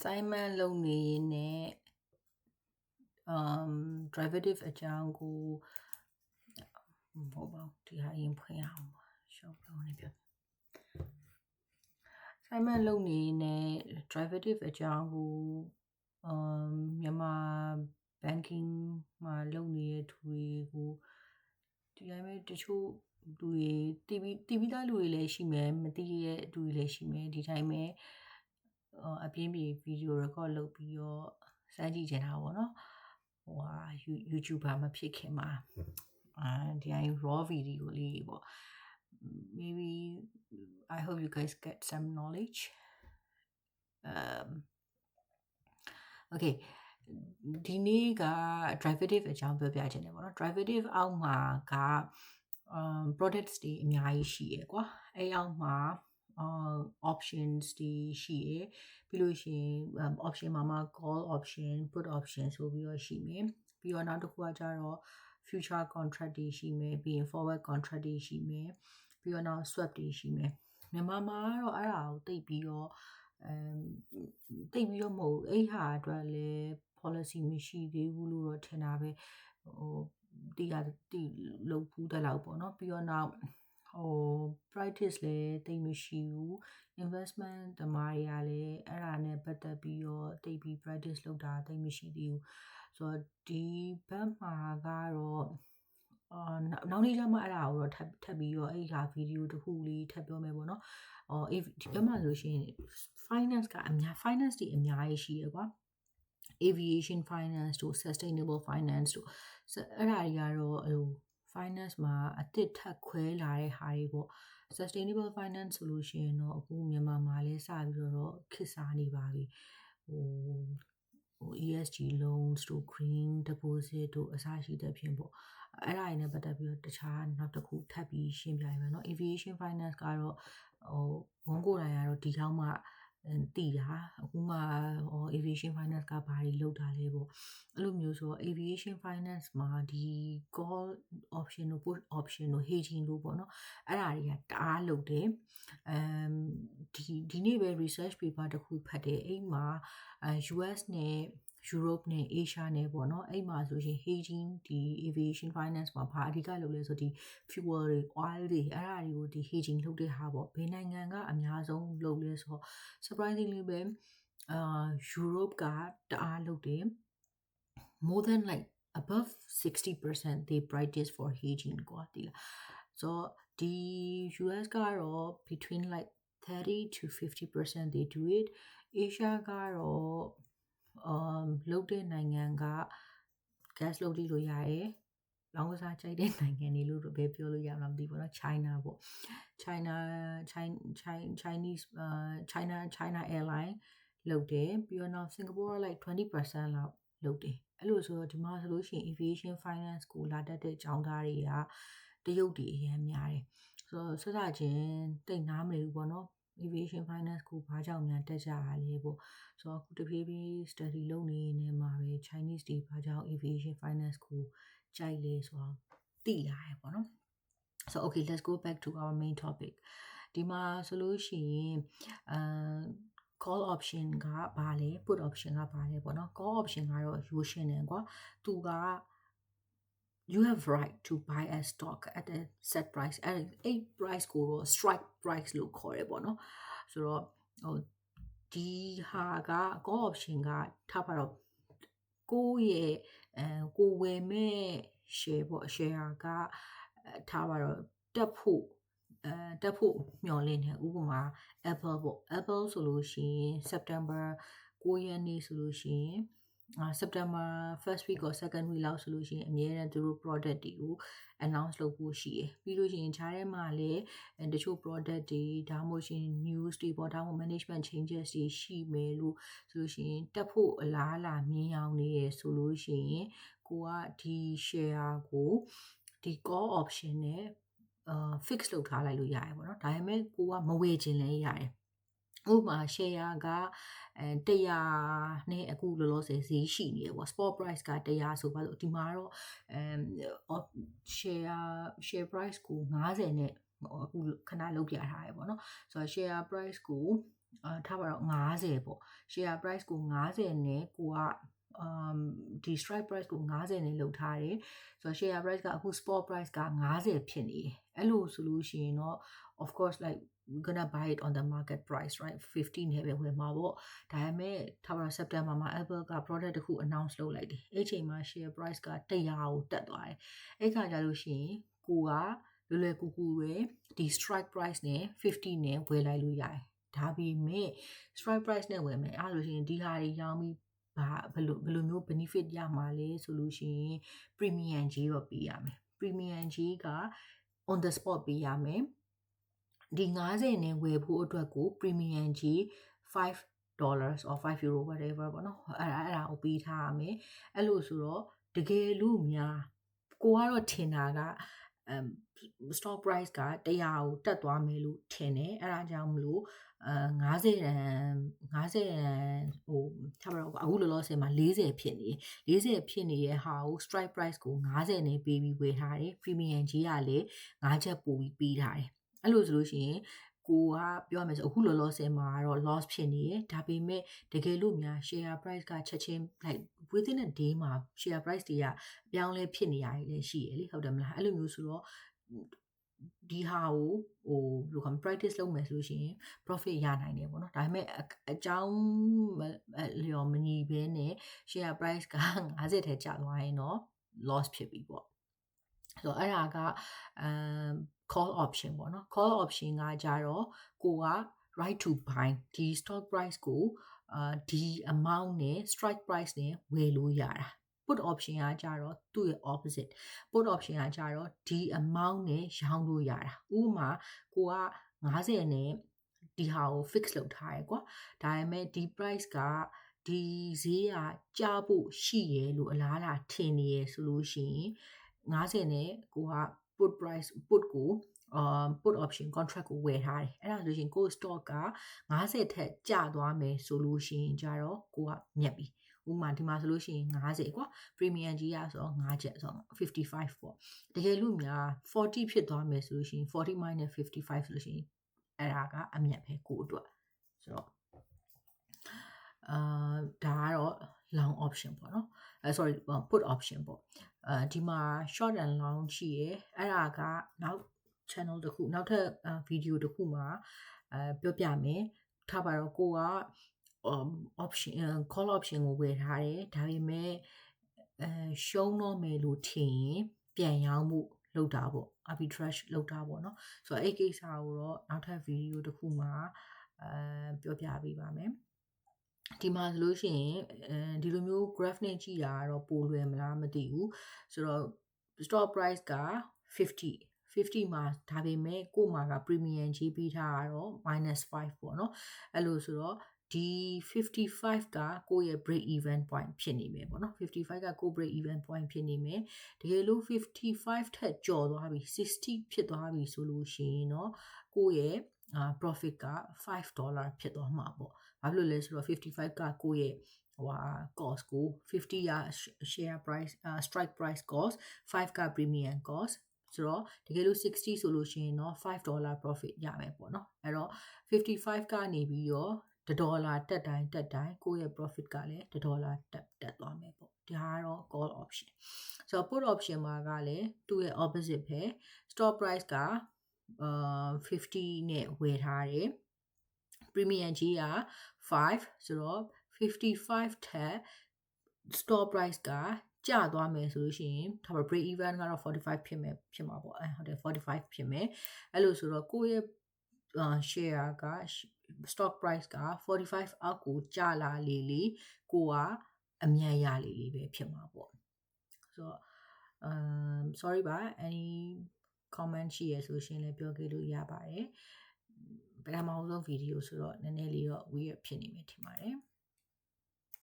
assignment လုပ်နေရင်နဲ့ um derivative အကြောင်းကိုမဟုတ်ပါဘူးဒီဟာရင်ဖွင့်အောင်ပါရှော့ပြောနေပြ assignment လုပ်နေရင်နဲ့ derivative အကြောင်းကို um မြန်မာ banking မှာလုပ်နေတဲ့သူတွေကိုဒီတိုင်းပဲတချို့လူတွေတီးပြီးတီးပြီးသားလူတွေလည်းရှိမယ်မတီးတဲ့လူတွေလည်းရှိမယ်ဒီတိုင်းပဲ အော်အပြင်းပြေဗီဒီယို record လုပ်ပြီးတော့စမ်းကြည့်ကြတာပေါ့နော်ဟိုဟာ YouTuber မဖြစ်ခင်မှာအဲဒီတိုင်း raw video လေးပေါ့ maybe I hope you guys get some knowledge um okay ဒီနေ့က derivative အကြောင်းပြောပြချင်တယ်ပေါ့နော် derivative အောက်မှာက um products တွေအများကြီးရှိရယ်ကွာအဲအောက်မှာ uh options တွေရှိရယ်ပြီးလို့ရှိရင် um, option မှာမှာ call option put option ဆိုပြီးတော့ရှိမယ်ပြီးတော့နောက်တစ်ခုကကြတော့ future contract တွေရှိမယ်ပြီးရင် forward contract တွေရှိမယ်ပြီးတော့နောက် swap တွေရှိမယ်မြန်မာမှာကတော့အဲ့ဒါကိုတိတ်ပြီးတော့အမ်တိတ်ပြီးတော့မဟုတ်အဲ့ဟာအတွက်လည်း policy မရှိသေးဘူးလို့တော့ထင်တာပဲဟိုတီးရတီးလုပ်ဘူးတဲ့လောက်ပေါ့နော်ပြီးတော့နောက် ဟို practice လည်းတိတ်မရှိဘူး investment တမားတွေကလည်းအဲ့ဒါနဲ့ပတ်သက်ပြီးတော့တိတ်ပြီး practice လုပ်တာတိတ်မရှိသေးဘူးဆိုတော့ဒီဘက်မှာကတော့အာနောက်နေ့ကျမှအဲ့ဒါကိုတော့ထပ်ထပ်ပြီးတော့အဲ့ဒီဟာဗီဒီယိုတစ်ခုလေးထပ်ပြောမယ်ပေါ့နော်။အော်ဒီဘက်မှာဆိုရှင် finance ကအများ finance တွေအများကြီးရှိရကွာ။ aviation finance တို့ sustainable finance တို့အဲ့ဒါတွေကတော့ဟို finance မှာအသစ်ထပ်ခွဲလာတဲ့ဟာတွေပေါ့ sustainable finance ဆိုလို့ရှိရင်တော့အခုမြန်မာမှာလည်းစပြီးတော့ခေတ်စားနေပါပြီဟိုဟို ESG loans တို့ green deposit တို့အစရှိတဲ့ဖြင့်ပေါ့အဲ့ဒါတွေနဲ့ပတ်သက်ပြီးတော့တခြားနောက်တစ်ခုထပ်ပြီးရှင်းပြရမယ်เนาะ aviation finance ကတော့ဟိုဝန်ကိုယ်တိုင်ကတော့ဒီလောက်မှ တည်တာအခုမှဟို aviation finance ကဘာတွေလုပ်တာလဲပေါ့အဲ့လိုမျိုးဆိုတော့ aviation finance မှာဒီ call option တို့ put option တို့ hedging တို့ပေါ့နော်အဲ့ဒါတွေကတအားလုပ်တယ်အမ်ဒီဒီနေ့ပဲ research paper တစ်ခုဖတ်တယ်အဲ့မှာ US နဲ့ Europe နဲ့ Asia နဲ့ပေါ့နော်အဲ့မှာဆိုရင် hedging ဒီ aviation finance မှာဘာအဓိကလုပ်လဲဆိုဒီ fuel တွေ oil တွေအဲ့ဒါတွေကိုဒီ hedging လုပ်တဲ့ဟာပေါ့ဘယ်နိုင်ငံကအများဆုံးလုပ်လဲဆိုတော့ surprisingly ပဲအာ Europe ကတအားလုပ်တယ် more than like above 60% they practice for hedging กว่าတိလား so ဒီ US ကတော့ between like 30 to 50% they do it Asia ကတော့ um လုပ်တဲ့နိုင်ငံက gas လုပ်ပြီးလို့ရတယ်လောင်းကစားကြိုက်တဲ့နိုင်ငံတွေလို့ပဲပြောလို့ရမှာမသိဘူးเนาะ China ပေါ့ China China Chinese uh China China airline လုပ်တယ်ပြီးတော့နောက် Singapore က like 20%လောက်လုပ်တယ်အဲ့လိုဆိုတော့ဒီမှာဆိုလို့ရှိရင် aviation finance ကိုလာတတ်တဲ့ကျောင်းသားတွေကတရုတ်တွေအများများတယ်ဆိုတော့ဆက်စချင်းတိတ်နားမလည်ဘူးပေါ့နော် aviation finance ကိုဘာကြောင့်များတက်ကြတာလဲပေါ့ဆိုတော့အခုတဖြည်းဖြည်း study လုပ်နေနေမှာပဲ Chinese တွေဘာကြောင့် aviation finance ကိုကြိုက်လဲဆိုတော့သိလာရပေါ့နော် so okay let's go back to our main topic ဒီမှာဆိုလို့ရှိရင်အာ call option ကဘာလဲ put option ကဘာလဲပေါ့နော် call option ကတော့ you ရှင်းတယ်ကွာသူက you have right to buy a stock at a set price အဲ့ဒီ price ကိုတော့ strike price လို့ခေါ်ရပေါ့နော်ဆိုတော့ဟိုဒီဟာက call option ကထားပါတော့ကိုယ့်ရဲ့အဲကိုဝယ်မဲ့ share ပေါ့ share ကထားပါတော့တက်ဖို့အဲတက်ဖို့မျှော်လင့်တယ်ဥပမာ Apple ပေါ့ Apple ဆိုလို့ရှိရင် September 9ရက်နေ့ဆိုလို့ရှိရင်အာ September first week or second week လောက်ဆိုလို့ရှိရင်အများနဲ့သူတို့ product တွေကို announce လုပ်ဖို့ရှိရယ်ပြီးလို့ရှိရင်ခြားထဲမှာလည်းတချို့ product တွေဒါမှမဟုတ်ရှင် news တွေပေါ့ဒါမှမဟုတ် management changes တွေရှိမယ်လို့ဆိုလို့ရှိရင်တက်ဖို့အလားအလာမြင်အောင်နေရယ်ဆိုလို့ရှိရင်ကိုကဒီ share ကိုဒီ call option နဲ့အာ fix လုပ်ထားလိုက်လို့ရတယ်ပေါ့နော်ဒါပေမဲ့ကိုကမဝေခြင်းလည်းရတယ် ဥပမာ share ကအဲ100နဲ့အခုလောလောဆယ်ဈေးရှိနေတယ်ပေါ့ spot price က100ဆိုပါလို့ဒီမှာတော့အဲ share share price ကို90နဲ့အခုခဏလုပ်ပြထားရပေါ့နော်ဆိုတော့ share price ကိုအာထားပါတော့90ပေါ့ share price ကို90နဲ့ကိုက um ဒီ strike price ကို90နဲ့လုပ်ထားတယ်ဆိုတော့ share price ကအခု spot price က90ဖြစ်နေတယ်အဲ့လိုဆိုလို့ရှိရင်တော့ of course like we're gonna buy it on the market price right 50နဲ့ပဲဝယ်မှာပေါ့ဒါပေမဲ့ထားပါတော့ September မှာ Apple က product တခု announce လုပ်လိုက်တယ်အဲ့ချိန်မှာ share price က100ကိုတက်သွားတယ်အဲ့ခါကျလို့ရှိရင်ကိုကလွယ်လွယ်ကူကူပဲဒီ strike price နဲ့50နဲ့ဝယ်လိုက်လို့ရတယ်ဒါပေမဲ့ strike price နဲ့ဝယ်မယ်အဲ့လိုရှိရင်ဒီဟာတွေရောင်းပြီးဘာဘယ်လိုဘယ်လိုမျိုး benefit ရမှာလဲဆိုလို့ရှိရင် premium ကြီးတော့ပေးရမယ် premium ကြီးက on the spot ပေးရမယ် ဒီ90နဲ့ဝယ်ဖို့အတွက်ကို premium ကြီး5 dollars or 5 euro whatever ပေါ့နော်အဲ့ဒါအဲ့ဒါကိုပေးထားရမယ်အဲ့လိုဆိုတော့တကယ်လို့များကိုကတော့ထင်တာက um stock price က100ကိုတက်သွားမယ်လို့ထင်တယ်အဲ့ဒါကြောင့်မလို့အဲ90ရန်90ရန်ဟိုထားပါတော့အခုလောလောဆယ်မှာ40ဖြစ်နေ40ဖြစ်နေတဲ့ဟာကို strike price ကို90နဲ့ပေးပြီးဝယ်ထားတယ် premium ကြီးကလည်း5ချက်ပို့ပြီးပေးထားတယ် အဲ့လိုဆိုလို့ရှိရင်ကိုကပြောရမယ်ဆိုအခုလောလောဆယ်မှာတော့ loss ဖြစ်နေရဒါပေမဲ့တကယ်လို့များ share price ကချက်ချင်း like within a day မှာ share price တွေကအပြောင်းလဲဖြစ်နေရတယ်လည်းရှိရလေဟုတ်တယ်မလားအဲ့လိုမျိုးဆိုတော့ဒီဟာကိုဟိုဘယ်လိုခေါ် practice လုပ်မယ်ဆိုလို့ရှိရင် profit ရနိုင်တယ်ပေါ့နော်ဒါပေမဲ့အကြောင်းလျော်မညီဘဲနဲ့ share price က50ထဲကျသွားရင်တော့ loss ဖြစ်ပြီပေါ့ ဆိုတော့အဲ့ဒါက um call option ပေါ့နော် call option ကကြတော့ကိုက right to buy ဒီ stock price ကိုအာဒီ amount နဲ့ strike price နဲ့ဝယ်လို့ရတာ put option ကကြတော့သူ့ရဲ့ opposite put option ကကြတော့ဒီ amount နဲ့ရောင်းလို့ရတာဥပမာကိုက90နဲ့ဒီဟာကို fix လုပ်ထားရယ်ကွာဒါပေမဲ့ဒီ price ကဒီဈေးကကျဖို့ရှိရလို့အလားအလာထင်နေရဆိုလို့ရှိရင် 90နဲ့ကိုက put price put ကို um put option contract ကိုဝယ်ထားတယ်အဲ့ဒါဆိုရင်ကို stock က90ထက်ကျသွားမယ်ဆိုလို့ရှိရင်ကြတော့ကိုကမြက်ပြီဥမာဒီမှာဆိုလို့ရှိရင်90ကွာ premium ကြီးရဆိုတော့5ချက်ဆိုတော့55ပေါ့တကယ်လို့များ40ဖြစ်သွားမယ်ဆိုလို့ရှိရင်40 minus 55ဆိုလို့ရှိရင်အဲ့ဒါကအမြတ်ပဲကိုအတွက်ဆိုတော့အာဒါကတော့ long option ပေါ့နော်အဲ sorry put option ပေါ့အဲဒီမှာ short and long ရှိရယ်အဲ့ဒါကနောက် channel တစ်ခုနောက်ထပ်ဗီဒီယိုတစ်ခုမှာအဲပြောပြမယ်ထားပါတော့ကိုက um option call option ကိုဝယ်ထားတယ်ဒါပေမဲ့အဲရှုံးတော့မယ်လို့ထင်ရင်ပြန်ရောင်းမှုလုပ်တာပေါ့ arbitrage လုပ်တာပေါ့နော်ဆိုတော့အဲ့ကိစ္စကိုတော့နောက်ထပ်ဗီဒီယိုတစ်ခုမှာအဲပြောပြပေးပါမယ် ဒီမှာဆိုလို့ရှိရင်အဲဒီလိုမျိုး graph နဲ့ကြည့်တာကတော့ပိုလွယ်မလားမသိဘူးဆိုတော့ stop price က50 50မှာဒါပေမဲ့ကို့မှာက premium ကြီးပေးထားတာတော့ -5 ပေါ့နော်အဲ့လိုဆိုတော့ဒီ55ကကိုယ့်ရဲ့ break even point ဖြစ်နေမယ်ပေါ့နော်55ကကို break even point ဖြစ်နေမယ်တကယ်လို့55ထက်ကျော်သွားပြီ60ဖြစ်သွားပြီဆိုလို့ရှိရင်တော့ကိုယ့်ရဲ့ profit က5ဒေါ်လာဖြစ်သွားမှာပေါ့ ဘာဖြစ်လို့လဲဆိုတော့55ကကိုယ့်ရဲ့ဟိုဟာ cost ကို50ရ share price strike price cost 5က premium cost ဆိုတော့တကယ်လို့60ဆိုလို့ရှိရင်တော့5ဒေါ်လာ profit ရမယ်ပေါ့နော်အဲ့တော့55ကနေပြီးတော့1ဒေါ်လာတက်တိုင်းတက်တိုင်းကိုယ့်ရဲ့ profit ကလည်း1ဒေါ်လာတက်တက်သွားမယ်ပေါ့ဒါကတော့ call option ဆိုတော့ put option မှာကလည်းသူ့ရဲ့ opposite ပဲ stop price ကအာ50နဲ့ဝယ်ထားတယ် premium ကြီးက5ဆိုတော့55ထက် store price ကကျသွားမယ်ဆိုလို့ရှိရင်ဒါပေမဲ့ break even ကတော့45ဖြစ်မယ်ဖြစ်မှာပေါ့အဲဟုတ်တယ်45ဖြစ်မယ်အဲ့လိုဆိုတော့ကိုယ့်ရဲ့ share က stock price က45အောက်ကိုကျလာလေလေကိုကအမြန်ရလေလေပဲဖြစ်မှာပေါ့ဆိုတော့ um sorry ပါ any comment ရှိရဆိုရှင်လည်းပြောခဲ့လို့ရပါတယ် ပထမဆုံးဗီဒီယိုဆိုတော့နည်းနည်းလေးတော့ weird ဖြစ်နေမယ်ထင်ပါတယ်